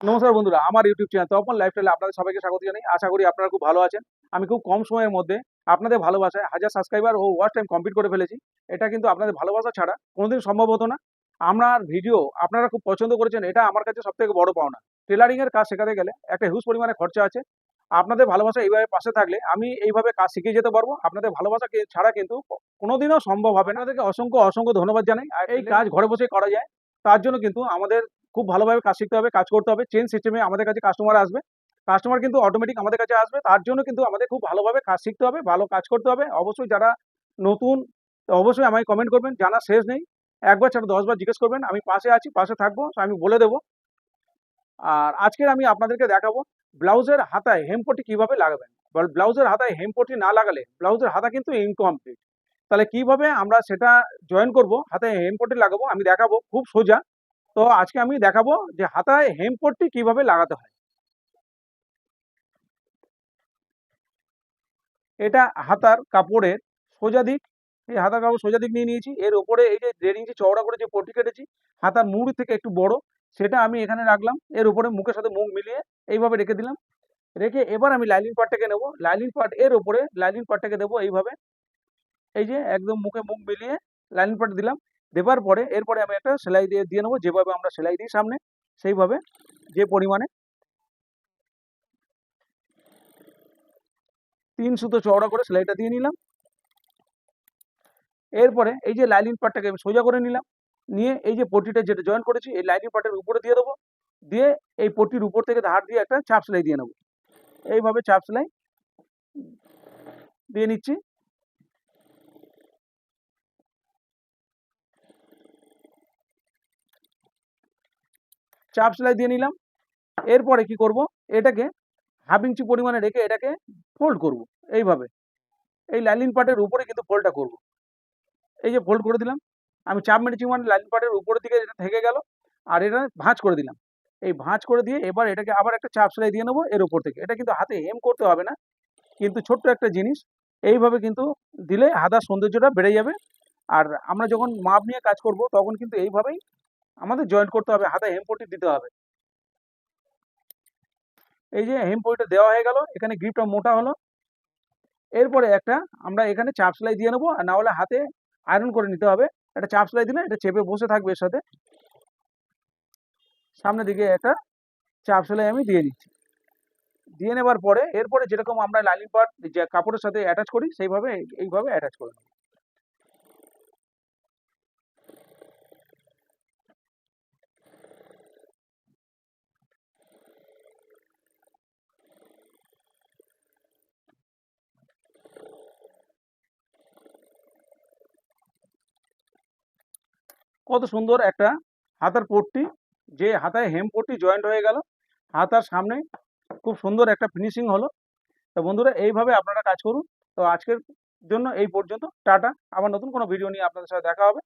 নমস্কার বন্ধুরা আমার ইউটিউব চ্যানেল তপন লাইফস্টাইলে আপনাদের সবাইকে স্বাগত জানাই। আশা করি আপনারা খুব ভালো আছেন। আমি খুব কম সময়ের মধ্যে আপনাদের ভালোবাসায় হাজার সাবস্ক্রাইবার ও ওয়াচ টাইম কমপ্লিট করে ফেলেছি। এটা কিন্তু আপনাদের ভালোবাসা ছাড়া কোনোদিন সম্ভব হতো না। আমার ভিডিও আপনারা খুব পছন্দ করেছেন এটা আমার কাছে সব থেকে বড় পাওনা। টেলারিং এর কাজ শেখাতে গেলে একটা হিউজ পরিমাণে খরচা আছে। আপনাদের ভালোবাসা এইভাবে পাশে থাকলে আমি এইভাবে কাজ শিখে যেতে পারব। আপনাদের ভালোবাসা ছাড়া কিন্তু কোনোদিনও সম্ভব হবে না। আপনাদেরকে অসংখ্য অসংখ্য ধন্যবাদ জানাই। আর এই কাজ ঘরে বসে করা যায়। তার জন্য কিন্তু আমাদের খুব ভালোভাবে কাজ শিখতে হবে, কাজ করতে হবে। চেন সিস্টেমে আমাদের কাছে কাস্টমার আসবে। কাস্টমার কিন্তু অটোমেটিক আমাদের কাছে আসবে। তার জন্য কিন্তু আমাদের খুব ভালোভাবে কাজ শিখতে হবে, ভালো কাজ করতে হবে। অবশ্যই যারা নতুন, অবশ্যই আমায় কমেন্ট করবেন জানা শেষ নেই। একবার ছাড়া দশবার জিজ্ঞেস করবেন, আমি পাশে আছি, পাশে থাকব আমি বলে দেবো। আর আজকের আমি আপনাদেরকে দেখাবো ব্লাউজের হাতায় হেমপটি কীভাবে লাগাবেন। বল- ব্লাউজের হাতায় হেমপটি না লাগালে ব্লাউজের হাতা কিন্তু ইনকমপ্লিট তাহলে কীভাবে আমরা সেটা জয়েন করব, হাতায় হেমপটি লাগাবো, আমি দেখাবো, খুব সোজা। তো আজকে আমি দেখাবো যে হাতায় হেমপট্টি কীভাবে লাগাতে হয়। এটা হাতার কাপড়ের সোজা দিক, এই হাতার কাপড় সোজা দিক নিয়ে নিয়েছি। এর উপরে এই যে দেড় ইঞ্চি চওড়া করে যে পট্টি কেটেছি, হাতার মুড় থেকে একটু বড়, সেটা আমি এখানে রাখলাম। এর উপরে মুখের সাথে মুখ মিলিয়ে এইভাবে রেখে দিলাম। রেখে এবার আমি লাইলিন পার্টটাকে নেব। লাইলিন পার্ট এর উপরে লাইলিন পার্টটাকে দেবো এইভাবে। এই যে একদম মুখে মুখ মিলিয়ে লাইলিন পার্ট দিলাম। দেবার পরে এরপরে আমি একটা সেলাই দিয়ে দিয়ে নেব। যেভাবে আমরা সেলাই দিই সামনে, সেইভাবে যে পরিমাণে তিন সুতো চওড়া করে সেলাইটা দিয়ে নিলাম। এরপরে এই যে লাইলিন পার্টটাকে আমি সোজা করে নিলাম। নিয়ে এই যে পটিটা যেটা জয়েন করেছি, এই লাইলিন পার্টের উপরে দিয়ে দেবো। দিয়ে এই পটির উপর থেকে ধার দিয়ে একটা চাপ সেলাই দিয়ে নেব। এইভাবে চাপ সেলাই দিয়ে নিচ্ছি। চাপ সেলাই দিয়ে নিলাম। এরপরে কি করব? এটাকে হাফ ইঞ্চি পরিমাণে রেখে এটাকে ফোল্ড করব। এইভাবে। এই লাইলিন পার্টের উপরে কিন্তু ফোল্ডটা করব। এই যে ফোল্ড করে দিলাম। আমি চাপ মেরেছি মানে লাইলিন পার্টের উপরের দিকে এটা থেকে গেল, আর এটা ভাঁজ করে দিলাম। এই ভাঁজ করে দিয়ে এবার এটাকে আবার একটা চাপ সেলাই দিয়ে নেব এর উপর থেকে। এটা কিন্তু হাতে হেম করতে হবে না। কিন্তু ছোট্ট একটা জিনিস, এইভাবে কিন্তু দিলে হাতার সৌন্দর্যটা বেড়ে যাবে। আর আমরা যখন মাপ নিয়ে কাজ করব, তখন কিন্তু এইভাবেই আমাদের জয়েন্ট করতে হবে, হাতে হেমপটি দিতে হবে। এই যে হেমপটিটা দেওয়া হয়ে গেল, এখানে গ্রিপটা মোটা হলো। এরপরে একটা আমরা এখানে চাপ সেলাই দিয়ে নেব, আর না হলে হাতে আয়রন করে নিতে হবে। একটা চাপ সেলাই দিলে এটা চেপে বসে থাকবে এর সাথে। সামনের দিকে একটা চাপ সেলাই আমি দিয়ে নিচ্ছি দিয়ে নেবার পরে, এরপরে যেরকম আমরা লাইনিং পার্ট যে কাপড়ের সাথে অ্যাটাচ করি, সেইভাবে এইভাবে অ্যাটাচ করে নেব। কত সুন্দর একটা হাতার পট্টি। যে হাতায় হেম পট্টি জয়েন্ট হয়ে গেল। হাতার সামনে খুব সুন্দর একটা ফিনিশিং হলো। তো বন্ধুরা, এইভাবে আপনারা কাজ করুন। তো আজকের জন্য এই পর্যন্ত। টাটা। আবার নতুন কোনো ভিডিও নিয়ে আপনাদের সাথে দেখা হবে।